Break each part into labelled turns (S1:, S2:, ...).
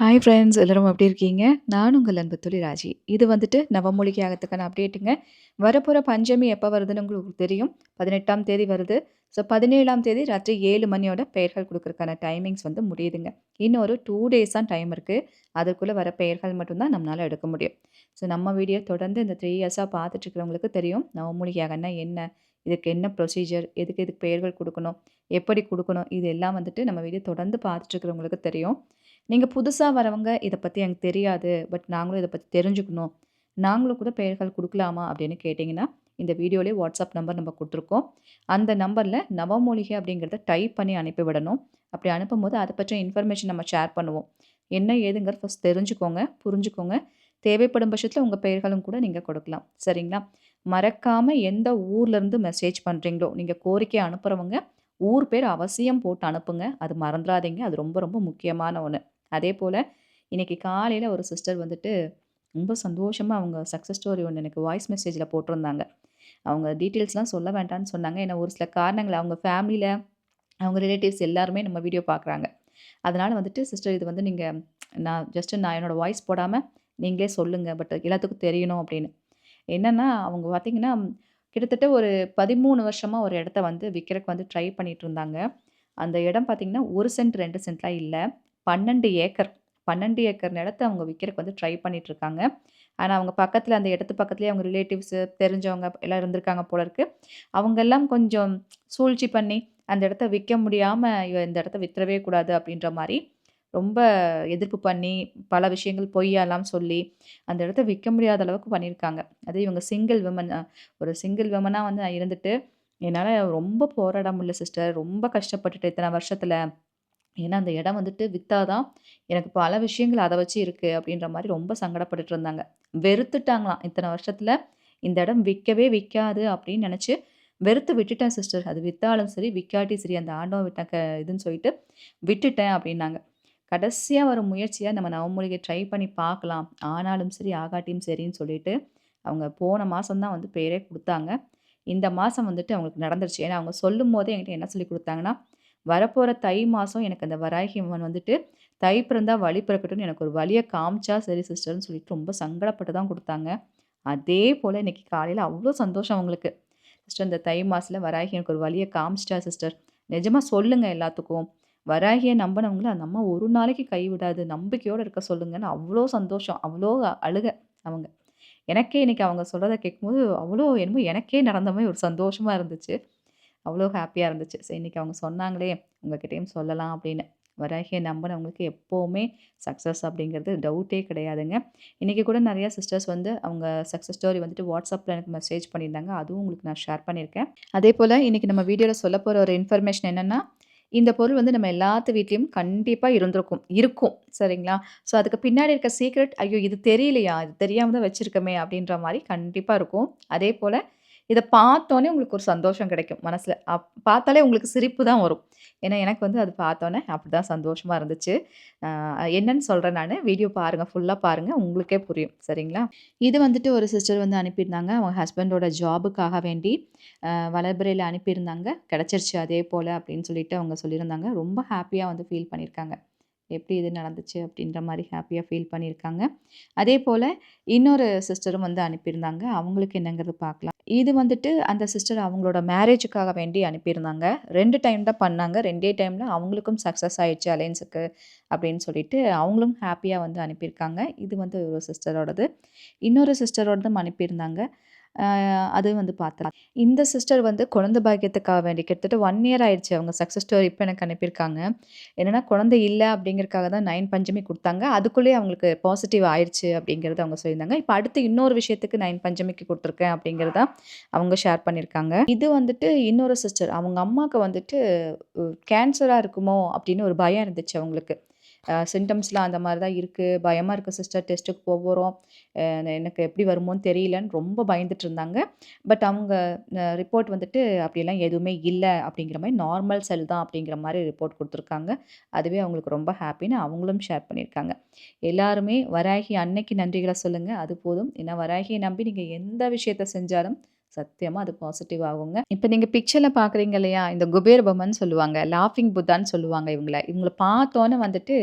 S1: Hi friends எல்லாரும் எப்படி இருக்கீங்க? நான் உங்கள் அன்பு தோழி ராஜி. இது வந்துட்டு நவமூலிகை ஆகத்துக்கான அப்டேட்டுங்க. வரப்போகிற பஞ்சமி எப்போ வருதுன்னு உங்களுக்கு தெரியும். 18ஆம் தேதி வருது. ஸோ 17ஆம் தேதி ராத்திரி ஏழு மணியோட பெயர்கள் கொடுக்குறக்கான டைமிங்ஸ் வந்து முடியுதுங்க. இன்னும் ஒரு டூ டேஸ் தான் டைம் இருக்குது அதுக்குள்ளே வர பெயர்கள் மட்டும்தான் நம்மளால் எடுக்க முடியும். ஸோ நம்ம வீடியோ தொடர்ந்து இந்த த்ரீ இயர்ஸாக பார்த்துட்ருக்கிறவங்களுக்கு தெரியும். நவமூலிகை என்ன? இதுக்கு என்ன ப்ரொசீஜர்? எதுக்கு எதுக்கு பெயர்கள் கொடுக்கணும் எப்படி கொடுக்கணும் இது எல்லாம் வந்துட்டு நம்ம வீடியோ தொடர்ந்து பார்த்துட்ருக்கிறவங்களுக்கு தெரியும். நீங்கள் புதுசாக வரவங்க இதை பற்றி எனக்கு தெரியாது. பட் நாங்களும் இதை பற்றி தெரிஞ்சுக்கணும். நாங்களும் கூட பெயர்கள் கொடுக்கலாமா அப்படின்னு கேட்டிங்கன்னா இந்த வீடியோலேயே வாட்ஸ்அப் நம்பர் நம்ம கொடுத்துருக்கோம் அந்த நம்பரில் நவமூலிகை அப்படிங்கிறத டைப் பண்ணி அனுப்பி விடணும். அப்படி அனுப்பும்போது அதை பற்றிய இன்ஃபர்மேஷன் நம்ம ஷேர் பண்ணுவோம். என்ன ஏதுங்கிற ஃபஸ்ட் தெரிஞ்சுக்கோங்க, புரிஞ்சுக்கோங்க. தேவைப்படும் பட்சத்தில் உங்கள் பெயர்களும் கூட நீங்கள் கொடுக்கலாம். சரிங்களா? மறக்காமல் எந்த ஊர்லேருந்து மெசேஜ் பண்ணுறீங்களோ நீங்கள் கோரிக்கை அனுப்புகிறவங்க ஊர் பேர் அவசியம் போட்டு அனுப்புங்க. அது மறந்துறாதீங்க. அது ரொம்ப ரொம்ப முக்கியமான ஒன்று அதே போல் இன்றைக்கி காலையில் ஒரு சிஸ்டர் வந்துட்டு ரொம்ப சந்தோஷமாக அவங்க சக்ஸஸ் ஸ்டோரி ஒன்று எனக்கு வாய்ஸ் மெசேஜில் போட்டிருந்தாங்க. அவங்க டீட்டெயில்ஸ்லாம் சொல்ல வேண்டான்னு சொன்னாங்க. ஏன்னா ஒரு சில காரணங்கள் அவங்க ஃபேமிலியில் அவங்க ரிலேட்டிவ்ஸ் எல்லாருமே நம்ம வீடியோ பார்க்குறாங்க. அதனால் வந்துட்டு சிஸ்டர் இது வந்து நீங்கள் நான் ஜஸ்ட் நான் என்னோட வாய்ஸ் போடாமல் நீங்களே சொல்லுங்கள் பட் எல்லாத்துக்கும் தெரியணும் அப்படின்னு. என்னென்னா அவங்க பார்த்தீங்கன்னா, கிட்டத்தட்ட ஒரு பதிமூணு வருஷமாக ஒரு இடத்த வந்து விற்கிறக்கு வந்து ட்ரை பண்ணிகிட்டு இருந்தாங்க. அந்த இடம் பார்த்தீங்கன்னா, ஒரு சென்ட் ரெண்டு சென்ட்லாம் இல்லை பன்னெண்டு ஏக்கர் 12 ஏக்கர் நிலத்தை அவங்க விற்கிறக்கு வந்து ட்ரை பண்ணிகிட்டு இருக்காங்க. ஆனால் அவங்க பக்கத்தில் அந்த இடத்து பக்கத்துலேயே அவங்க ரிலேட்டிவ்ஸு தெரிஞ்சவங்க எல்லாம் இருந்திருக்காங்க போல இருக்கு. அவங்கெல்லாம் கொஞ்சம் சூழ்ச்சி பண்ணி அந்த இடத்த விற்க முடியாமல் இந்த இடத்த விற்றவே கூடாது அப்படின்ற மாதிரி ரொம்ப எதிர்ப்பு பண்ணி, பல விஷயங்கள் பொய்யாலாம் சொல்லி, அந்த இடத்த விற்க முடியாத அளவுக்கு பண்ணியிருக்காங்க. அதே இவங்க சிங்கிள் விமன் ஒரு சிங்கிள் விமனாக வந்து நான் இருந்துட்டு, என்னால் ரொம்ப போராட முடியல சிஸ்டர். ரொம்ப கஷ்டப்பட்டுட்டு இத்தனை வருஷத்தில் ஏன்னா அந்த இடம் வந்துட்டு விற்றாதான் எனக்கு பல விஷயங்கள் அதை வச்சு இருக்குது அப்படின்ற மாதிரி ரொம்ப சங்கடப்பட்டுட்டு இருந்தாங்க. வெறுத்துட்டாங்களாம். இத்தனை வருஷத்தில் இந்த இடம் விற்கவே விற்காது அப்படின்னு நினச்சி வெறுத்து விட்டுட்டேன் சிஸ்டர். அது விற்றாலும் சரி, விற்காட்டி சரி அந்த ஆண்டவன் விட்ட க இதுன்னு சொல்லிட்டு விட்டுட்டேன் அப்படின்னாங்க. கடைசியாக வர முயற்சியாக நம்ம நவமூலிகை ட்ரை பண்ணி பார்க்கலாம். ஆனாலும் சரி, ஆகாட்டியும் சரின்னு சொல்லிட்டு, அவங்க போன மாதம்தான் வந்து பெயரே கொடுத்தாங்க இந்த மாதம் வந்துட்டு அவங்களுக்கு நடந்துருச்சு. ஏன்னா அவங்க சொல்லும்போதே என்கிட்ட என்ன சொல்லிக் கொடுத்தாங்கன்னா வரப்போகிற தை மாதம் எனக்கு அந்த வராகி அம்மன் வந்துட்டு, தை பிறந்தா வழி பிறக்கட்டும்னு எனக்கு ஒரு வழியை காமிச்சா சரி சிஸ்டர்னு சொல்லிட்டு ரொம்ப சங்கடப்பட்டு தான் கொடுத்தாங்க அதே போல் இன்னைக்கு காலையில் அவ்வளோ சந்தோஷம் அவங்களுக்கு. சிஸ்டர் இந்த தை மாதத்தில் வராகி எனக்கு ஒரு வழியை காமிச்சிட்டா சிஸ்டர். நிஜமாக சொல்லுங்கள் எல்லாத்துக்கும். வராகிய நம்புனவங்கள அந்த அம்மா ஒரு நாளைக்கு கைவிடாது. நம்பிக்கையோடு இருக்க சொல்லுங்கன்னு அவ்வளோ சந்தோஷம். அவ்வளோ அழுக அவங்க. எனக்கே இன்னைக்கு அவங்க சொல்கிறத கேட்கும்போது, அவ்வளோ என்னமோ எனக்கே நடந்த மாதிரி ஒரு சந்தோஷமாக இருந்துச்சு. அவ்வளோ ஹாப்பியாக இருந்துச்சு. சரி இன்றைக்கி அவங்க சொன்னாங்களே, உங்ககிட்டயும் சொல்லலாம் அப்படின்னு. வராகிய நம்பினவங்களுக்கு எப்போவுமே சக்ஸஸ் அப்படிங்கிறது டவுட்டே கிடையாதுங்க. இன்றைக்கி கூட நிறையா சிஸ்டர்ஸ் வந்து அவங்க சக்ஸஸ் ஸ்டோரி வந்துட்டு வாட்ஸ்அப்பில் எனக்கு மெசேஜ் பண்ணியிருந்தாங்க. அதுவும் உங்களுக்கு நான் ஷேர் பண்ணியிருக்கேன். அதே போல் இன்றைக்கி நம்ம வீடியோவில் சொல்ல போகிற ஒரு இன்ஃபர்மேஷன் என்னென்னா இந்த பொருள் வந்து நம்ம எல்லாத்து வீட்லேயும் கண்டிப்பாக இருந்திருக்கும். இருக்கும். சரிங்களா? ஸோ அதுக்கு பின்னாடி இருக்க சீக்ரெட், ஐயோ! இது தெரியலையா? இது தெரியாமல் தான் வச்சுருக்கமே அப்படின்ற மாதிரி கண்டிப்பாக இருக்கும். அதே போல் இதை பார்த்தோனே உங்களுக்கு ஒரு சந்தோஷம் கிடைக்கும் மனசில் அப் பார்த்தாலே உங்களுக்கு சிரிப்பு தான் வரும். ஏன்னா எனக்கு வந்து அது பார்த்தோன்னே அப்படி தான் சந்தோஷமாக இருந்துச்சு. என்னன்னு சொல்கிறேன் நான் வீடியோ பாருங்கள் ஃபுல்லாக பாருங்கள் உங்களுக்கே புரியும். சரிங்களா? இது வந்துட்டு ஒரு சிஸ்டர் வந்து அனுப்பியிருந்தாங்க. அவங்க ஹஸ்பண்டோட ஜாபுக்காக வேண்டி வளர்பிறையில் அனுப்பியிருந்தாங்க. கிடச்சிருச்சு அதே போல் அப்படின்னு சொல்லிட்டு அவங்க சொல்லியிருந்தாங்க. ரொம்ப ஹாப்பியாக வந்து ஃபீல் பண்ணியிருக்காங்க. எப்படி இது நடந்துச்சு அப்படின்ற மாதிரி ஹாப்பியாக ஃபீல் பண்ணியிருக்காங்க. அதே போல் இன்னொரு சிஸ்டரும் வந்து அனுப்பியிருந்தாங்க. அவங்களுக்கு என்னங்கிறது பார்க்கலாம். இது வந்துட்டு அந்த சிஸ்டர் அவங்களோட மேரேஜுக்காக வேண்டி அனுப்பியிருந்தாங்க. ரெண்டு டைம் தான் பண்ணாங்க. ரெண்டே டைமில் அவங்களுக்கும் சக்ஸஸ் ஆயிடுச்சு அலையன்ஸுக்கு அப்படின்னு சொல்லிட்டு அவங்களும் ஹாப்பியாக வந்து அனுப்பியிருக்காங்க. இது வந்து ஒரு சிஸ்டரோடது. இன்னொரு சிஸ்டரோடதும் அனுப்பியிருந்தாங்க. அது வந்து பார்த்தலாம். இந்த சிஸ்டர் வந்து குழந்தை பாக்கியத்துக்காக வேண்டி கிட்டத்தட்ட ஒன் இயர் ஆயிடுச்சு அவங்க சக்ஸஸ் ஸ்டோரி இப்போ எனக்கு அனுப்பியிருக்காங்க. என்னன்னா குழந்தை இல்லை அப்படிங்கிறதுக்காக தான் நைன் பஞ்சமி கொடுத்தாங்க அதுக்குள்ளேயே அவங்களுக்கு பாசிட்டிவ் ஆயிடுச்சு அப்படிங்கிறத அவங்க சொல்லியிருந்தாங்க. இப்போ அடுத்து இன்னொரு விஷயத்துக்கு நைன் பஞ்சமிக்கு கொடுத்துருக்கேன் அப்படிங்கிறத அவங்க ஷேர் பண்ணியிருக்காங்க. இது வந்துட்டு இன்னொரு சிஸ்டர். அவங்க அம்மாவுக்கு வந்துட்டு கேன்சராக இருக்குமோ அப்படின்னு ஒரு பயம் இருந்துச்சு அவங்களுக்கு. சிம்டம்ஸ்லாம் அந்த மாதிரி தான் இருக்குது பயமாக இருக்குது சிஸ்டர் டெஸ்ட்டுக்கு போகிறோம் எனக்கு எப்படி வருமோன்னு தெரியலன்னு ரொம்ப பயந்துட்டு இருந்தாங்க. பட் அவங்க ரிப்போர்ட் வந்துட்டு அப்படிலாம் எதுவுமே இல்லை அப்படிங்கிற மாதிரி நார்மல் செல் தான் அப்படிங்கிற மாதிரி ரிப்போர்ட் கொடுத்துருக்காங்க அதுவே அவங்களுக்கு ரொம்ப ஹாப்பின்னு அவங்களும் ஷேர் பண்ணியிருக்காங்க. எல்லாருமே வராகி அன்னைக்கு நன்றிகளை சொல்லுங்கள் அது போதும். ஏன்னா வராகியை நம்பி நீங்கள் எந்த விஷயத்த செஞ்சாலும் சத்தியமாக அது பாசிட்டிவ் ஆகுங்க. இப்போ நீங்கள் பிக்சரில் பார்க்குறீங்க இல்லையா? இந்த குபேர் பொம்மைன்னு சொல்லுவாங்க. லாஃபிங் புத்தான்னு சொல்லுவாங்க இவங்களை இவங்களை பார்த்தோன்னே வந்துட்டு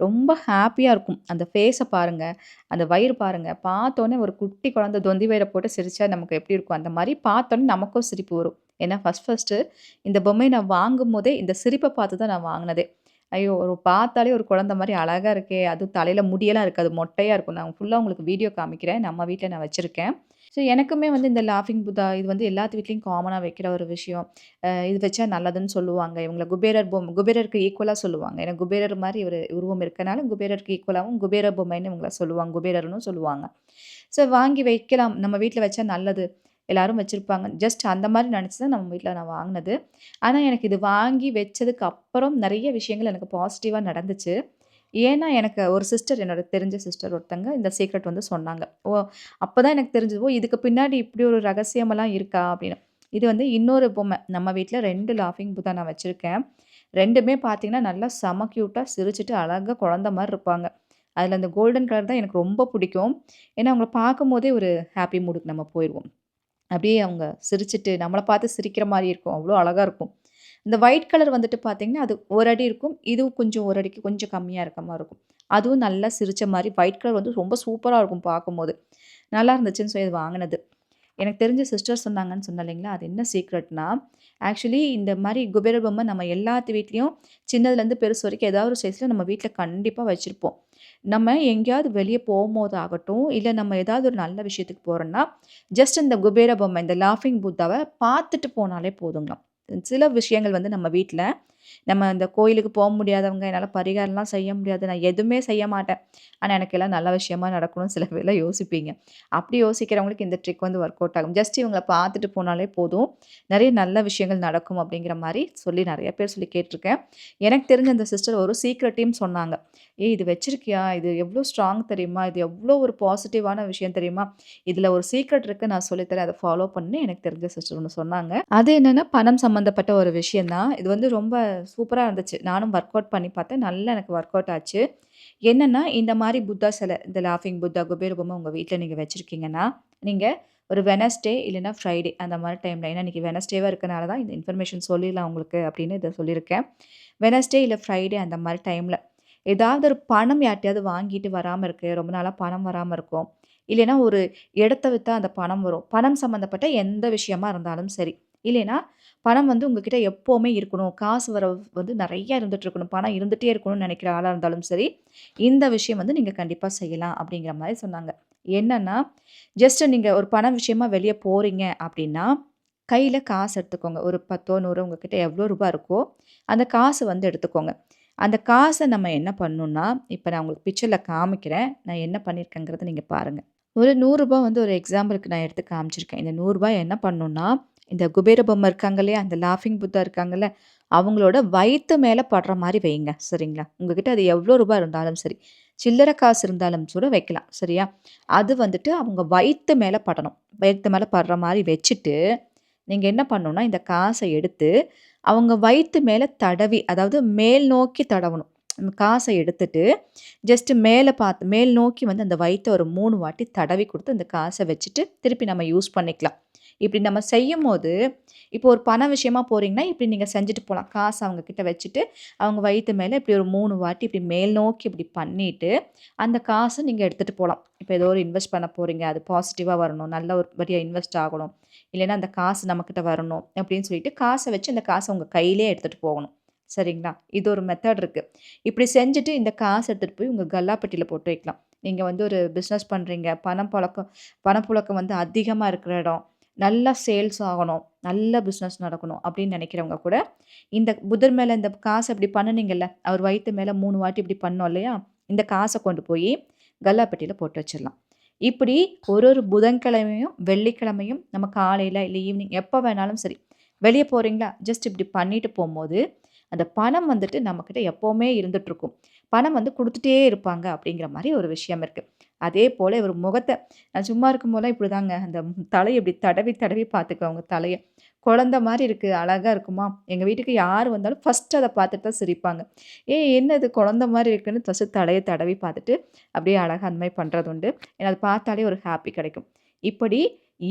S1: ரொம்ப ஹாப்பியாக இருக்கும். அந்த ஃபேஸை பாருங்கள் அந்த வயிறு பாருங்கள் பார்த்தோன்னே ஒரு குட்டி குழந்தை தொந்தி வயிறை போட்டு சிரித்தா நமக்கு எப்படி இருக்கும்? அந்த மாதிரி பார்த்தோன்னே நமக்கும் சிரிப்பு வரும். ஏன்னா ஃபஸ்ட் ஃபர்ஸ்ட்டு இந்த பொம்மையை நான் வாங்கும்போதே இந்த சிரிப்பை பார்த்து தான் நான் வாங்கினதே ஐயோ! ஒரு பார்த்தாலே ஒரு குழந்தை மாதிரி அழகாக இருக்கே! அதுவும் தலையில் முடியெல்லாம் இருக்காது. மொட்டையாக இருக்கும். நான் ஃபுல்லாக உங்களுக்கு வீடியோ காமிக்கிறேன். நம்ம வீட்டில் நான் வச்சுருக்கேன் ஸோ எனக்குமே வந்து இந்த லாஃபிங் புத்தா இது வந்து எல்லாத்து வீட்லேயும் காமனாக வைக்கிற ஒரு விஷயம். இது வச்சா நல்லதுன்னு சொல்லுவாங்க. இவங்கள குபேரர் பொம்மை குபேரருக்கு ஈக்குவலாக சொல்லுவாங்க. ஏன்னா குபேரர் மாதிரி ஒரு உருவம் இருக்கனால குபேரருக்கு ஈக்குவலாகவும் குபேர பொம்மைன்னு இவங்கள சொல்லுவாங்க. குபேரர்னு சொல்லுவாங்க. ஸோ வாங்கி வைக்கலாம். நம்ம வீட்டில் வச்சா நல்லது. எல்லாரும் வச்சுருப்பாங்க ஜஸ்ட் அந்த மாதிரி நினச்சி தான் நம்ம வீட்டில் நான் வாங்கினது ஆனால் எனக்கு இது வாங்கி வச்சதுக்கு அப்புறம் நிறைய விஷயங்கள் எனக்கு பாசிட்டிவாக நடந்துச்சு. ஏன்னா எனக்கு ஒரு சிஸ்டர் என்னோட தெரிஞ்ச சிஸ்டர் ஒருத்தங்க இந்த சீக்ரெட் வந்து சொன்னாங்க. ஓ! அப்போ தான் எனக்கு தெரிஞ்சது. ஓ! இதுக்கு பின்னாடி இப்படி ஒரு ரகசியமெல்லாம் இருக்கா? அப்படின்னு. இது வந்து இன்னொரு பொம்மை. நம்ம வீட்டில் ரெண்டு லாஃபிங் புத்தா நான் வச்சுருக்கேன் ரெண்டுமே பார்த்தீங்கன்னா, நல்லா செம க்யூட்டாக சிரிச்சிட்டு அழகாக குழந்த மாதிரி இருப்பாங்க. அதில் அந்த கோல்டன் கலர் தான் எனக்கு ரொம்ப பிடிக்கும். ஏன்னா அவங்கள பார்க்கும்போதே ஒரு ஹாப்பி மூடுக்கு நம்ம போயிடுவோம் அப்படியே அவங்க சிரிச்சிட்டு நம்மளை பார்த்து சிரிக்கிற மாதிரி இருக்கும். அவ்வளோ அழகாக இருக்கும். இந்த ஒயிட் கலர் வந்துட்டு பார்த்தீங்கன்னா, அது ஒரு அடி இருக்கும். இதுவும் கொஞ்சம் ஒரு அடிக்கு கொஞ்சம் கம்மியாக இருக்க மாதிரி இருக்கும். அதுவும் நல்லா சிரிச்ச மாதிரி ஒயிட் கலர் வந்து ரொம்ப சூப்பராக இருக்கும் பார்க்கும்போது. நல்லா இருந்துச்சுன்னு சொல்லி வாங்கினது எனக்கு தெரிஞ்ச சிஸ்டர் சொன்னாங்கன்னு சொன்னேன் இல்லைங்களா? அது என்ன சீக்ரெட்னா, ஆக்சுவலி இந்த மாதிரி குபேர பொம்மை நம்ம எல்லாத்து வீட்லேயும் சின்னதுலேருந்து பெருசு வரைக்கும் ஏதாவது ஒரு சைஸில் நம்ம வீட்டில் கண்டிப்பாக வச்சுருப்போம் நம்ம எங்கேயாவது வெளியே போகும்போது ஆகட்டும், இல்லை நம்ம ஏதாவது ஒரு நல்ல விஷயத்துக்கு போகிறோன்னா ஜஸ்ட் இந்த குபேர பொம்மை, இந்த லாஃபிங் புத்தாவ பார்த்துட்டு போனாலே போதுங்களாம். சில விஷயங்கள் வந்து நம்ம வீட்டில் நம்ம இந்த கோயிலுக்கு போக முடியாதவங்க, என்னால் பரிகாரம்லாம் செய்ய முடியாது. நான் எதுவுமே செய்ய மாட்டேன். ஆனால் எனக்கு எல்லாம் நல்ல விஷயமா நடக்கணும்னு சில பேர்லாம் யோசிப்பீங்க. அப்படி யோசிக்கிறவங்களுக்கு இந்த ட்ரிக் வந்து ஒர்க் அவுட் ஆகும். ஜஸ்ட் இவங்களை பார்த்துட்டு போனாலே போதும். நிறைய நல்ல விஷயங்கள் நடக்கும் அப்படிங்கிற மாதிரி சொல்லி நிறைய பேர் சொல்லி கேட்டிருக்கேன் எனக்கு தெரிஞ்ச அந்த சிஸ்டர் ஒரு சீக்ரெட்டையும் சொன்னாங்க. "ஏய் இது வச்சிருக்கியா? இது எவ்வளோ ஸ்ட்ராங் தெரியுமா? இது எவ்வளோ ஒரு பாசிட்டிவான விஷயம் தெரியுமா? இதில் ஒரு சீக்ரெட் இருக்கு. நான் சொல்லித்தரேன் தரேன். ஃபாலோ பண்ணி எனக்கு தெரிஞ்ச சிஸ்டர் ஒன்று சொன்னாங்க. அது என்னென்னா பணம் சம்மந்தப்பட்ட ஒரு விஷயம் தான். இது வந்து ரொம்ப சூப்பராக இருந்துச்சு. நானும் ஒர்க் அவுட் பண்ணி பார்த்தேன். நல்லா எனக்கு ஒர்க் அவுட் ஆச்சு. என்னென்னா இந்த மாதிரி புத்தா சிலை, இந்த லாஃபிங் புத்தா, குபேர் பொம்மை உங்கள் வீட்டில் நீங்கள் வச்சுருக்கீங்கன்னா நீங்கள் ஒரு வெட்னஸ்டே இல்லைன்னா ஃப்ரைடே அந்த மாதிரி டைம்ல ஏன்னா இன்னைக்கு வெனஸ்டேவாக இருக்கனால தான் இந்த இன்ஃபர்மேஷன் சொல்லிடலாம் உங்களுக்கு அப்படின்னு இதை சொல்லியிருக்கேன். வெட்னஸ்டே இல்லை ஃப்ரைடே அந்த மாதிரி டைமில் ஏதாவது ஒரு பணம் யார்ட்டையாவது வாங்கிட்டு வராமல் இருக்குது ரொம்ப நாளாக பணம் வராமல் இருக்கும். இல்லைன்னா ஒரு இடத்த வித்தா அந்த பணம் வரும். பணம் சம்மந்தப்பட்ட எந்த விஷயமா இருந்தாலும் சரி. இல்லைன்னா பணம் வந்து உங்ககிட்ட எப்போவுமே இருக்கணும். காசு வர வந்து நிறையா இருந்துட்டு இருக்கணும். பணம் இருந்துகிட்டே இருக்கணும்னு நினைக்கிற ஆளாக இருந்தாலும் சரி, இந்த விஷயம் வந்து நீங்கள் கண்டிப்பாக செய்யலாம் அப்படிங்கிற மாதிரி சொன்னாங்க. என்னன்னா, ஜஸ்ட் நீங்கள் ஒரு பண விஷயமா வெளியே போகிறீங்க அப்படின்னா, கையில் காசு எடுத்துக்கோங்க. ஒரு பத்தோ நூறு உங்ககிட்ட எவ்வளோ ரூபா இருக்கோ, அந்த காசு வந்து எடுத்துக்கோங்க. அந்த காசை நம்ம என்ன பண்ணணும்னா, இப்போ நான் உங்களுக்கு பிக்சரில் காமிக்கிறேன். நான் என்ன பண்ணியிருக்கேங்கிறத நீங்கள் பாருங்கள் ஒரு நூறுரூபா வந்து ஒரு எக்ஸாம்பிளுக்கு நான் எடுத்து காமிச்சிருக்கேன். இந்த நூறுரூபா என்ன பண்ணணும்னா, இந்த குபேர பொம்மை இருக்காங்க இல்லையா? அந்த லாஃபிங் புத்தா இருக்காங்கல்ல, அவங்களோட வயிற்று மேலே படுற மாதிரி வைங்க சரிங்களா? உங்ககிட்ட அது எவ்வளோ ரூபாய் இருந்தாலும் சரி. சில்லறை காசு இருந்தாலும் கூட வைக்கலாம். சரியா? அது வந்துட்டு அவங்க வயிற்று மேலே படணும். வயிற்று மேலே படுற மாதிரி வச்சுட்டு, நீங்கள் என்ன பண்ணணும்னா, இந்த காசை எடுத்து அவங்க வயிற்று மேலே தடவி, அதாவது மேல் நோக்கி தடவணும். காசை எடுத்துட்டு, ஜஸ்ட் மேலே பார்த்து மேல் நோக்கி வந்து அந்த வயிற்றை ஒரு மூணு வாட்டி தடவி கொடுத்து அந்த காசை வச்சுட்டு, திருப்பி நம்ம யூஸ் பண்ணிக்கலாம். இப்படி நம்ம செய்யும்போது, இப்போ ஒரு பண விஷயமா போறீங்கன்னா, இப்படி நீங்க செஞ்சுட்டு போகலாம் காசு அவங்க கிட்ட வச்சுட்டு, அவங்க வயிற்று மேல இப்படி ஒரு மூணு வாட்டி இப்படி மேல் நோக்கி இப்படி பண்ணிட்டு, அந்த காசை நீங்க எடுத்துட்டு போகலாம் இப்போ ஏதோ ஒரு இன்வெஸ்ட் பண்ண போறீங்க. அது பாசிட்டிவா வரணும். நல்ல ஒரு படியா இன்வெஸ்ட் ஆகணும். இல்லைன்னா அந்த காசு நம்மக்கிட்ட வரணும் அப்படின்னு சொல்லிட்டு, காசை வச்சு அந்த காசை உங்க கையிலேயே எடுத்துட்டு போகணும். சரிங்களா? இது ஒரு மெத்தட் இருக்கு. இப்படி செஞ்சுட்டு இந்த காசு எடுத்துட்டு போய் உங்க கல்லாப்பெட்டியில போட்டு வைக்கலாம். நீங்கள் வந்து ஒரு பிஸ்னஸ் பண்ணுறீங்க பணம் புழக்கம் பணப்புழக்கம் வந்து அதிகமாக இருக்கிற இடம். நல்லா சேல்ஸ் ஆகணும். நல்ல பிஸ்னஸ் நடக்கணும் அப்படின்னு நினைக்கிறவங்க கூட, இந்த புதர் மேலே இந்த காசை இப்படி பண்ணுனீங்கல்ல, அவர் வயித்து மேலே மூணு வாட்டி இப்படி பண்ணோம் இல்லையா? இந்த காசை கொண்டு போய் கல்லாப்பட்டியில் போட்டு வச்சிடலாம் இப்படி ஒரு ஒரு புதன்கிழமையும், வெள்ளிக்கிழமையும் நம்ம காலையில் இல்லை ஈவினிங் எப்போ வேணாலும் சரி, வெளியே போகிறீங்களா ஜஸ்ட் இப்படி பண்ணிட்டு போகும்போது அந்த பணம் வந்துட்டு நம்மக்கிட்ட எப்போவுமே இருந்துகிட்ருக்கும் பணம் வந்து கொடுத்துட்டே இருப்பாங்க அப்படிங்கிற மாதிரி ஒரு விஷயம் இருக்குது அதே போல் இவர் முகத்தை நான் சும்மா இருக்கும்போதெல்லாம் இப்படிதாங்க அந்த தலையை இப்படி தடவி தடவி பார்த்துக்க அவங்க தலையை குழந்த மாதிரி இருக்குது அழகாக இருக்குமா, எங்கள் வீட்டுக்கு யார் வந்தாலும் ஃபஸ்ட்டு அதை பார்த்துட்டு தான் சிரிப்பாங்க. ஏ என்னது குழந்த மாதிரி இருக்குன்னு" ஃபஸ்ட்டு தலையை தடவி பார்த்துட்டு, அப்படியே அழகாக அந்த மாதிரி பண்ணுறது உண்டு. ஏன்னா அதை பார்த்தாலே ஒரு ஹாப்பி கிடைக்கும். இப்படி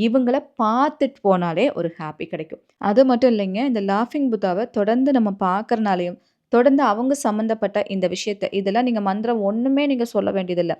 S1: இவங்கள பார்த்துட்டு போனாலே ஒரு ஹாப்பி கிடைக்கும். அது மட்டும் இல்லைங்க. இந்த லாஃபிங் புத்தாவை தொடர்ந்து நம்ம பார்க்குறனாலையும் தொடர்ந்து அவங்க சம்மந்தப்பட்ட இந்த விஷயத்த இதெல்லாம் நீங்கள் மந்திரம் ஒன்றுமே நீங்கள் சொல்ல வேண்டியதில்லை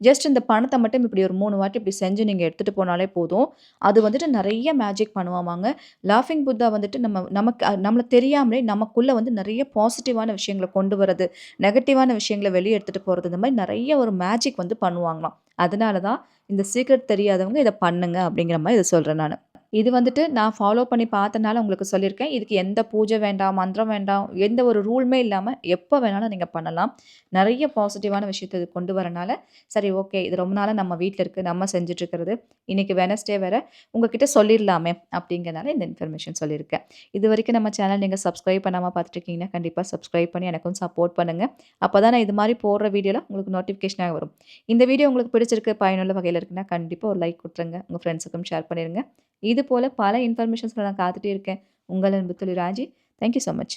S1: ஜஸ்ட் இந்த பணத்தை மட்டும் இப்படி ஒரு மூணு வாட்டி இப்படி செஞ்சு நீங்கள் எடுத்துகிட்டு போனாலே போதும். அது வந்துட்டு நிறைய மேஜிக் பண்ணுவாமாங்க. லாஃபிங் புத்தா வந்துட்டு நம்ம நமக்கு நம்மளை நம்மள தெரியாமலே நமக்குள்ளே வந்து நிறைய பாசிட்டிவான விஷயங்கள கொண்டு வரது, நெகட்டிவான விஷயங்களை வெளியே எடுத்துகிட்டு போகிறது இந்த மாதிரி நிறைய ஒரு மேஜிக் வந்து பண்ணுவாங்களாம். அதனால தான் இந்த சீக்ரெட் தெரியாதவங்க இதை பண்ணுங்க அப்படிங்கிற மாதிரி இத சொல்கிறேன் நான் இது வந்துட்டு நான் ஃபாலோ பண்ணி பார்த்தனால உங்களுக்கு சொல்லியிருக்கேன். இதுக்கு எந்த பூஜை வேண்டாம், மந்திரம் வேண்டாம், எந்த ஒரு ரூலுமே இல்லாமல் எப்போ வேணாலும் நீங்கள் பண்ணலாம். நிறைய பாசிட்டிவான விஷயத்த இது கொண்டு வரனால, சரி ஓகே இது ரொம்ப நாளாக நம்ம வீட்டில் இருக்குது நம்ம செஞ்சிட்ருக்கிறது இன்றைக்கி வெனஸ்டே வெட்னஸ்டே உங்ககிட்ட சொல்லிடலாமே அப்படிங்கிறனால இந்த இன்ஃபர்மேஷன் சொல்லியிருக்கேன். இது வரைக்கும் நம்ம சேனல் நீங்கள் சப்ஸ்கிரைப் பண்ணாமல் பார்த்துட்ருக்கீங்கன்னா கண்டிப்பாக சப்ஸ்கிரைப் பண்ணி எனக்கும் சப்போர்ட் பண்ணுங்கள் அப்போ தான் நான் இது மாதிரி போடுற வீடியோலாம் உங்களுக்கு நோட்டிஃபிகேஷனாக வரும். இந்த வீடியோ உங்களுக்கு பிடிச்சிருக்கு, பயனுள்ள வகையில் இருக்குன்னா, கண்டிப்பாக ஒரு லைக் கொடுத்துருங்க உங்கள் ஃப்ரெண்ட்ஸுக்கும் ஷேர் பண்ணிடுங்க இது போல பல இன்ஃபர்மேஷன்ஸ்களை நான் காத்துட்டே இருக்கேன். உங்கள் அன்பு தோழி Raji. Thank you so much.